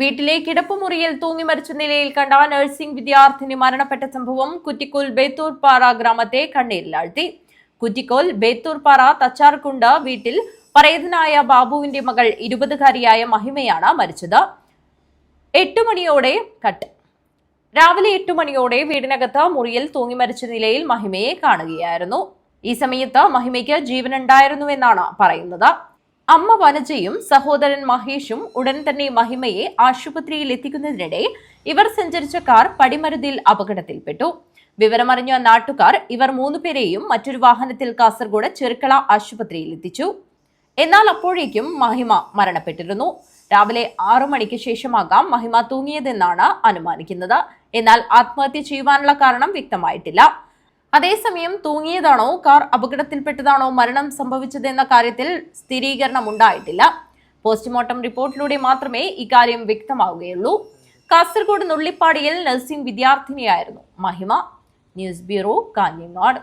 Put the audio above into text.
വീട്ടിലെ കിടപ്പുമുറിയിൽ തൂങ്ങി മരിച്ച നിലയിൽ കണ്ട നഴ്സിംഗ് വിദ്യാർത്ഥിനി മരണപ്പെട്ട സംഭവം കുറ്റിക്കോൽ ബേത്തൂർപ്പാറ ഗ്രാമത്തെ കണ്ണീരിലാഴ്ത്തി കുറ്റിക്കോൽ ബേത്തൂർപ്പാറ തച്ചാർകുണ്ട് വീട്ടിൽ പറയതനായ ബാബുവിന്റെ മകൾ ഇരുപതുകാരിയായ മഹിമയാണ് മരിച്ചത്. എട്ട് മണിയോടെ കട്ട്. രാവിലെ എട്ട് മണിയോടെ വീടിനകത്ത് മുറിയിൽ തൂങ്ങി മരിച്ച നിലയിൽ മഹിമയെ കാണുകയായിരുന്നു. ഈ സമയത്ത് മഹിമയ്ക്ക് ജീവനുണ്ടായിരുന്നുവെന്നാണ് പറയുന്നത്. അമ്മ വനജയും സഹോദരൻ മഹേഷും ഉടൻ തന്നെ മഹിമയെ ആശുപത്രിയിൽ എത്തിക്കുന്നതിനിടെ ഇവർ സഞ്ചരിച്ച കാർ പടിമരുതിൽ അപകടത്തിൽപ്പെട്ടു. വിവരമറിഞ്ഞ നാട്ടുകാർ ഇവർ മൂന്നുപേരെയും മറ്റൊരു വാഹനത്തിൽ കാസർഗോഡ് ചെറുക്കള ആശുപത്രിയിൽ എത്തിച്ചു എന്നാൽ അപ്പോഴേക്കും മഹിമ മരണപ്പെട്ടിരുന്നു. രാവിലെ ആറു മണിക്ക് ശേഷമാകാം മഹിമ തൂങ്ങിയതെന്നാണ് അനുമാനിക്കുന്നത്. എന്നാൽ ആത്മഹത്യ ചെയ്യുവാനുള്ള കാരണം വ്യക്തമായിട്ടില്ല. അതേസമയം തൂങ്ങിയതാണോ? കാർ അപകടത്തിൽപ്പെട്ടതാണോ? മരണം സംഭവിച്ചതെന്ന കാര്യത്തിൽ സ്ഥിരീകരണം ഉണ്ടായിട്ടില്ല പോസ്റ്റ്മോർട്ടം റിപ്പോർട്ടിലൂടെ മാത്രമേ ഇക്കാര്യം വ്യക്തമാവുകയുള്ളൂ. കാസർഗോഡ് നുള്ളിപ്പാടിയിൽ നഴ്സിംഗ് വിദ്യാർത്ഥിനിയായിരുന്നു മഹിമ. News bureau Kanhangad.